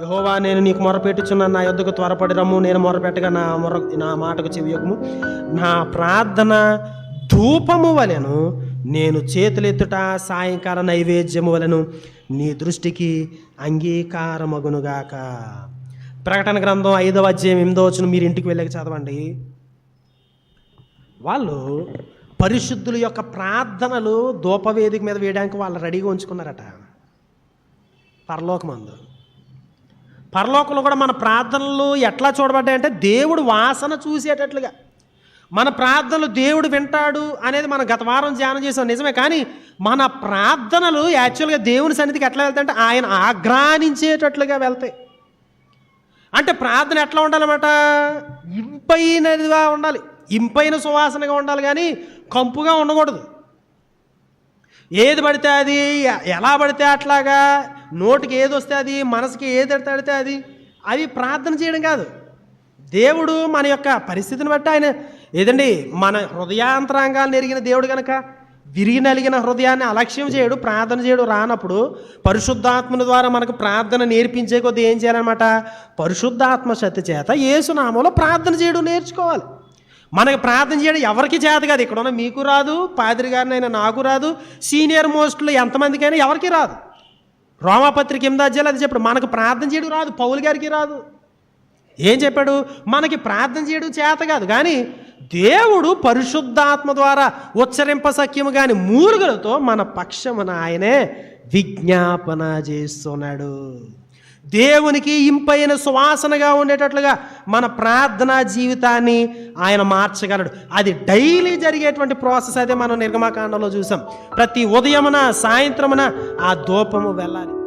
యహోవా నేను నీకు మొరపెట్టుచున్నాను నా యొద్దకు త్వరపడిరమ్ము నేను మొరపెట్టగా నా మొర నా మాటకు చెవియకము నా ప్రార్థన ధూపము వలెను నేను చేతులెత్తుట సాయంకాల నైవేద్యము వలెను నీ దృష్టికి అంగీకారమగునుగాక. ప్రకటన గ్రంథం ఐదవ అధ్యాయం ఎనిమిదో వచ్చిన మీరు ఇంటికి వెళ్ళక చదవండి. వాళ్ళు పరిశుద్ధుల యొక్క ప్రార్థనలు ధూపవేదిక మీద వేయడానికి వాళ్ళు రెడీగా ఉంచుకున్నారట. పరలోకమందు. పరలోకంలో కూడా మన ప్రార్థనలు ఎట్లా చూడబడ్డాయంటే దేవుడు వాసన చూసేటట్లుగా. మన ప్రార్థనలు దేవుడు వింటాడు అనేది మనం గత వారం ధ్యానం చేసాం నిజమే కానీ మన ప్రార్థనలు యాక్చువల్గా దేవుని సన్నిధికి ఎట్లా వెళ్తాయంటే ఆయన ఆగ్రానించేటట్లుగా వెళ్తాయి. అంటే ప్రార్థన ఎట్లా ఉండాలన్నమాట? ఇంపైనదిగా ఉండాలి. ఇంపైన సువాసనగా ఉండాలి కానీ కంపుగా ఉండకూడదు. ఏది పడితే అది ఎలా పడితే అట్లాగా నోటికి ఏది వస్తే అది మనసుకి ఏది ఎడతాడితే అది అవి ప్రార్థన చేయడం కాదు. దేవుడు మన యొక్క పరిస్థితిని బట్టి ఆయన ఏదండి మన హృదయాంతరాంగాలను ఎరిగిన దేవుడు కనుక విరిగి నలిగిన హృదయాన్ని అలక్ష్యం చేయడు ప్రార్థన చేయడు రానప్పుడు పరిశుద్ధాత్మల ద్వారా మనకు ప్రార్థన నేర్పించే కొద్దీ ఏం చేయాలన్నమాట? పరిశుద్ధాత్మ శక్తి చేత ఏసునామంలో ప్రార్థన చేయడం నేర్చుకోవాలి. మనకి ప్రార్థన చేయడం ఎవరికి చేత కాదు. ఇక్కడ ఉన్న మీకు రాదు పాదిరి గారినైనా నాకు రాదు సీనియర్ మోస్ట్లు ఎంతమందికైనా ఎవరికి రాదు. రోమాపత్రిక ఎనిమిది అధ్యాయులు అది చెప్పాడు మనకు ప్రార్థన చేయడం రాదు పౌలు గారికి రాదు. ఏం చెప్పాడు? మనకి ప్రార్థన చేయడం చేత కాదు. కానీ దేవుడు పరిశుద్ధాత్మ ద్వారా ఉచ్చరింప సఖ్యము కాని మూలుగులతో మన పక్షమున ఆయనే విజ్ఞాపన చేస్తున్నాడు. దేవునికి ఇంపైన సువాసనగా ఉండేటట్లుగా మన ప్రార్థనా జీవితాన్ని ఆయన మార్చగలడు. అది డైలీ జరిగేటువంటి ప్రాసెస్ అదే మనం నిర్గమాకాండంలో చూసాం. ప్రతి ఉదయమున సాయంత్రమున ఆ దూపము వెళ్ళాలి.